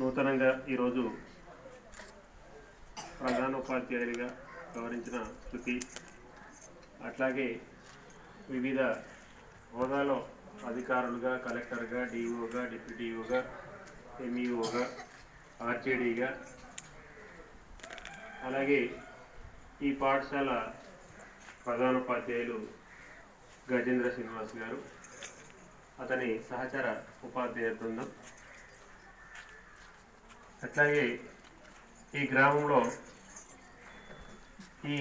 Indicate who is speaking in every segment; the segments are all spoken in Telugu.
Speaker 1: నూతనంగా ఈరోజు ప్రధానోపాధ్యాయుడిగా వ్యవహరించిన శృతి అట్లాగే వివిధ హోదాలో అధికారులుగా కలెక్టర్గా డిఓగా డిప్యూటీఓగా ఎంఈఓగా ఆర్జేడీగా అలాగే ఈ పాఠశాల ప్రధానోపాధ్యాయులు గజేంద్ర శ్రీనివాస్ గారు అతని సహచర ఉపాధ్యాయ బృందం అట్లాగే ఈ గ్రామంలో ఈ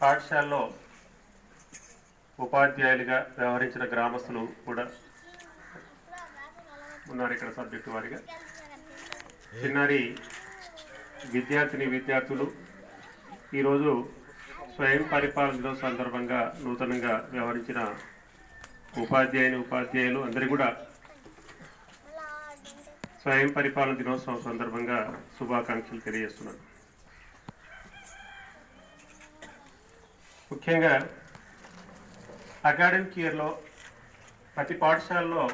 Speaker 1: పాఠశాలలో ఉపాధ్యాయులుగా వ్యవహరించిన గ్రామస్తులు కూడా ఉన్నారు ఇక్కడ సబ్జెక్టు వారిగా చిన్నారి విద్యార్థిని విద్యార్థులు ఈరోజు స్వయం పరిపాలనలో సందర్భంగా నూతనంగా వ్యవహరించిన ఉపాధ్యాయుని ఉపాధ్యాయులు అందరూ కూడా స్వయం పరిపాలన దినోత్సవం సందర్భంగా శుభాకాంక్షలు తెలియజేస్తున్నాను ముఖ్యంగా అకాడమిక్ ఇయర్లో ప్రతి పాఠశాలలో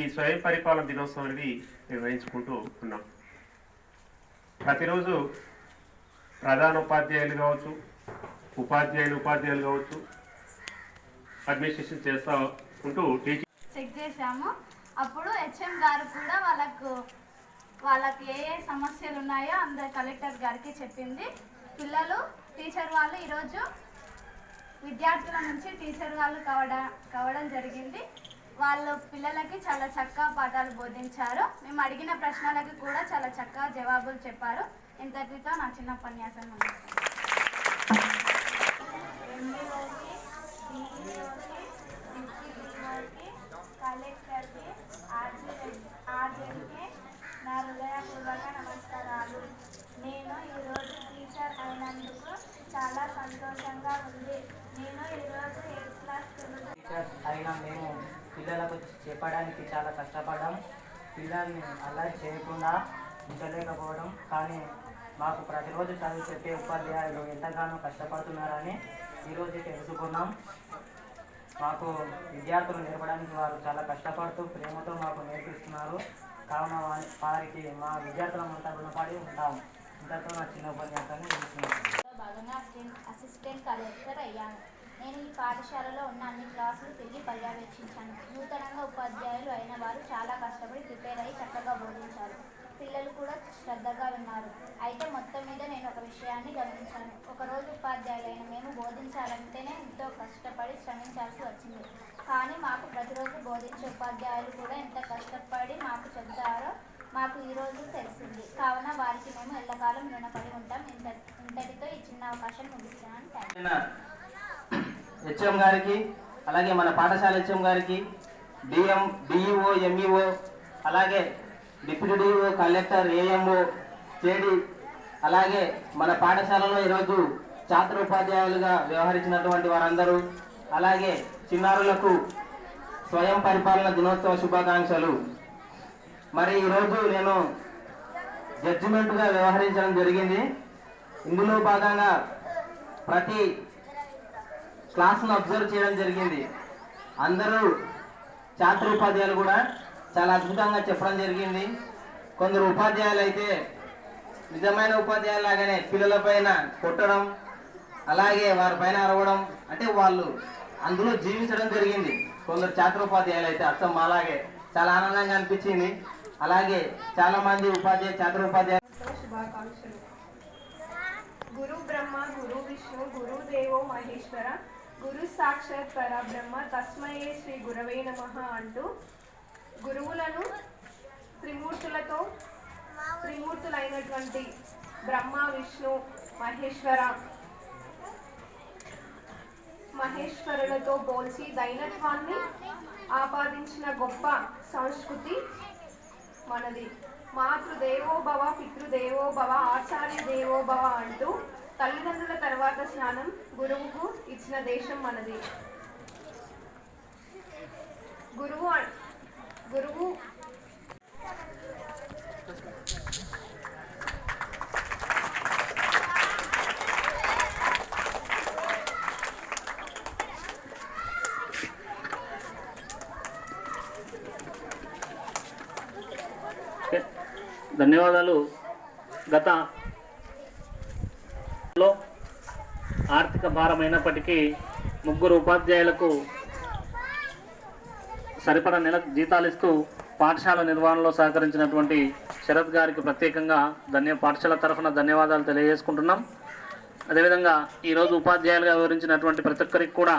Speaker 1: ఈ స్వయం పరిపాలన దినోత్సవం అనేది నిర్వహించుకుంటూ ఉన్నాం ప్రతిరోజు ప్రధాన ఉపాధ్యాయులు కావచ్చు ఉపాధ్యాయులు ఉపాధ్యాయులు కావచ్చు అడ్మినిస్ట్రేషన్ చేస్తూ ఉంటూ టీచింగ్
Speaker 2: చెక్ చేశాము అప్పుడు హెచ్ఎం గారు కూడా వాళ్ళకు వాళ్ళకి ఏ ఏ సమస్యలు ఉన్నాయో అందరు కలెక్టర్ గారికి చెప్పింది పిల్లలు టీచర్ వాళ్ళు ఈరోజు విద్యార్థుల నుంచి టీచర్ వాళ్ళు కావడం కావడం జరిగింది వాళ్ళు పిల్లలకి చాలా చక్కగా పాఠాలు బోధించారు మేము అడిగిన ప్రశ్నలకి కూడా చాలా చక్కగా జవాబులు చెప్పారు ఇంతటితో నా చిన్న ఉపన్యాసం
Speaker 3: పిల్లలకు చెప్పడానికి చాలా కష్టపడడం పిల్లల్ని అలా చేయకుండా ఉంచలేకపోవడం కానీ మాకు ప్రతిరోజు చదువు చెప్పే ఉపాధ్యాయులు ఎంతగానో కష్టపడుతున్నారని ఈరోజు తెలుసుకున్నాం మాకు విద్యార్థులు నేర్పడానికి వారు చాలా కష్టపడుతూ ప్రేమతో మాకు నేర్పిస్తున్నారు కావున వారికి మా విద్యార్థులమంతా రుణపడి ఉంటాం ఇంతతో నా చిన్న ఉపన్యాసాన్ని
Speaker 2: భాగంగా అసిస్టెంట్ కలెక్టర్ అయ్యాను నేను ఈ పాఠశాలలో ఉన్న అన్ని క్లాసులు తిరిగి పర్యవేక్షించాను నూతనంగా ఉపాధ్యాయులు అయిన వారు చాలా కష్టపడి ప్రిపేర్ అయ్యి చక్కగా బోధించారు పిల్లలు కూడా శ్రద్ధగా విన్నారు అయితే మొత్తం మీద నేను ఒక విషయాన్ని గమనించాను ఒకరోజు ఉపాధ్యాయులైన మేము బోధించాలంటేనే ఎంతో కష్టపడి శ్రమించాల్సి వచ్చింది కానీ మాకు ప్రతిరోజు బోధించే ఉపాధ్యాయులు కూడా ఎంత కష్టపడి మాకు చెబుతారో మాకు ఈరోజు తెలిసింది కావున వారికి మేము ఎల్లకాలం రుణపడి ఉంటాం ఇంత ఇంతటితో ఈ చిన్న అవకాశం ముగిస్తున్నాను థ్యాంక్
Speaker 1: హెచ్ఎం గారికి అలాగే మన పాఠశాల హెచ్ఎం గారికి డిఎం డిఈఓ ఎంఈఓ అలాగే డిప్యూటీ డిఈఓ కలెక్టర్ ఏఎంఓ చేడి అలాగే మన పాఠశాలలో ఈరోజు ఛాత్ర ఉపాధ్యాయులుగా వ్యవహరించినటువంటి వారందరూ అలాగే చిన్నారులకు స్వయం పరిపాలన దినోత్సవ శుభాకాంక్షలు మరి ఈరోజు నేను జడ్జిమెంట్గా వ్యవహరించడం జరిగింది ఇందులో భాగంగా ప్రతి క్లాసును అబ్జర్వ్ చేయడం జరిగింది అందరూ ఛాత్ర ఉపాధ్యాయులు కూడా చాలా అద్భుతంగా చెప్పడం జరిగింది కొందరు ఉపాధ్యాయులు అయితే నిజమైన ఉపాధ్యాయులు లాగానే పిల్లల పైన కొట్టడం అలాగే వారి పైన అరవడం అంటే వాళ్ళు అందులో జీవించడం జరిగింది కొందరు ఉపాధ్యాయులు అయితే అర్థం అలాగే చాలా ఆనందంగా అనిపించింది అలాగే చాలా మంది ఉపాధ్యాయ ఉపాధ్యాయులు
Speaker 4: గురు బ్రహ్మ గురు విష్ణు గురుదేవో మహేశ్వర గురు సాక్షాత్ బ్రహ్మ తస్మయే శ్రీ గురవే నమ అంటూ గురువులను త్రిమూర్తులతో త్రిమూర్తులైనటువంటి బ్రహ్మ విష్ణు మహేశ్వర మహేశ్వరులతో పోల్చి దైనత్వాన్ని ఆపాదించిన గొప్ప సంస్కృతి మనది మాతృదేవోభవ పితృదేవోభవ ఆచార్య దేవోభవ అంటూ తల్లిదండ్రుల తర్వాత స్నానం గురువుకు ఇచ్చిన దేశం మనది గురువు గురువు
Speaker 1: ధన్యవాదాలు గత లో ఆర్థిక భారం అయినప్పటికీ ముగ్గురు ఉపాధ్యాయులకు సరిపడా నెల జీతాలు ఇస్తూ పాఠశాల నిర్వహణలో సహకరించినటువంటి శరత్ గారికి ప్రత్యేకంగా ధన్య పాఠశాల తరఫున ధన్యవాదాలు తెలియజేసుకుంటున్నాం అదేవిధంగా ఈరోజు ఉపాధ్యాయులుగా వివరించినటువంటి ప్రతి ఒక్కరికి కూడా